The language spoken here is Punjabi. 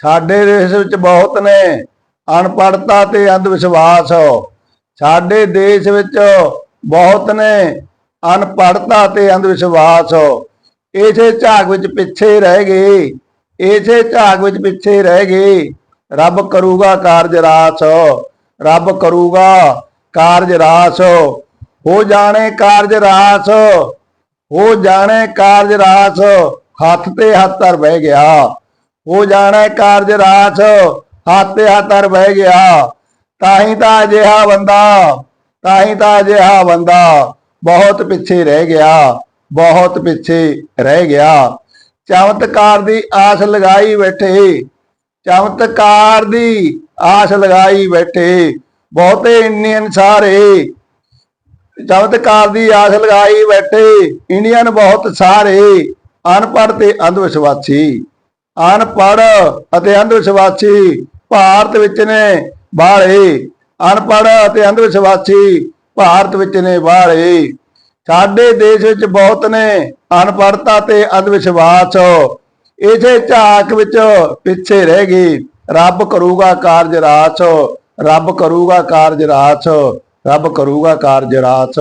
ਸਾਡੇ ਦੇਸ਼ ਵਿੱਚ ਬਹੁਤ ਨੇ ਅਨਪੜਤਾ ਤੇ ਅੰਧ ਵਿਸ਼ਵਾਸ ਸਾਡੇ ਦੇਸ਼ ਵਿੱਚ ਬਹੁਤ ਨੇ ਅਨਪੜਤਾ ਤੇ ਅੰਧ ਵਿਸ਼ਵਾਸ ਇਸੇ ਝਾਕ ਵਿੱਚ ਪਿੱਛੇ ਰਹਿ ਗਏ, ਇਸੇ ਝਾਗ ਵਿੱਚ ਪਿੱਛੇ ਰਹਿ ਗਏ। ਰੱਬ ਕਰੂਗਾ ਕਾਰਜ ਰਾਸ, ਰੱਬ ਕਰੂਗਾ ਕਾਰਜ ਰਾਸ। ਹੋ ਜਾਣੇ ਕਾਰਜ ਰਾਸ, ਹੋ ਜਾਣੇ ਕਾਰਜ ਰਾਸ। ਹੱਥ ਤੇ ਹੱਥ ਧਰ ਬਹਿ ਗਿਆ। ਹੋ ਜਾਣਾ ਕਾਰਜ ਰਾਸ, ਹੱਥ ਤੇ ਬਹਿ ਗਿਆ। ਤਾਂ ਹੀ ਤਾਂ ਅਜਿਹਾ ਬੰਦਾ, ਤਾਹੀ ਤਾਂ ਅਜਿਹਾ ਬੰਦਾ ਬਹੁਤ ਪਿੱਛੇ ਰਹਿ ਗਿਆ, ਬਹੁਤ ਪਿੱਛੇ ਰਹਿ ਗਿਆ। ਚਮਤਕਾਰ ਦੀ ਆਸ ਲਗਾਈ ਬੈਠੇ, ਚਮਤਕਾਰ ਦੀ ਆਸ ਲਗਾਈ ਬੈਠੇ, ਬਹੁਤੇ ਇੰਡੀਅਨ ਸਾਰੇ। ਚਮਤਕਾਰ ਦੀ ਆਸ ਲਗਾਈ ਬੈਠੇ, ਇੰਡੀਅਨ ਬਹੁਤ ਸਾਰੇ, ਅਨਪੜ੍ਹ ਤੇ ਅੰਧ ਵਿਸ਼ਵਾਸੀ। ਅਨਪੜ ਅਤੇ ਅੰਧ ਵਿਸ਼ਵਾਸੀ ਭਾਰਤ ਵਿੱਚ ਨੇ ਬਾਹਲੇ ਅਨਪੜ੍ਹ ਅਤੇ ਅੰਧ ਵਿਸ਼ਵਾਸੀ ਭਾਰਤ ਵਿੱਚ ਨੇ ਬਾਹਲੇ ਸਾਡੇ ਦੇਸ਼ ਵਿੱਚ ਬਹੁਤ ਨੇ ਅਨਪੜ੍ਹਤਾ ਤੇ ਅੰਧ ਵਿਸ਼ਵਾਸ ਇਸੇ ਝਾਕ ਵਿੱਚ ਪਿੱਛੇ ਰਹਿ ਗਈ। ਰੱਬ ਕਰੂਗਾ ਕਾਰਜ ਰਾਸ। ਰੱਬ ਕਰੂਗਾ ਕਾਰਜ ਰਾਸ। ਰੱਬ ਕਰੂਗਾ ਕਾਰਜ ਰਾਸ।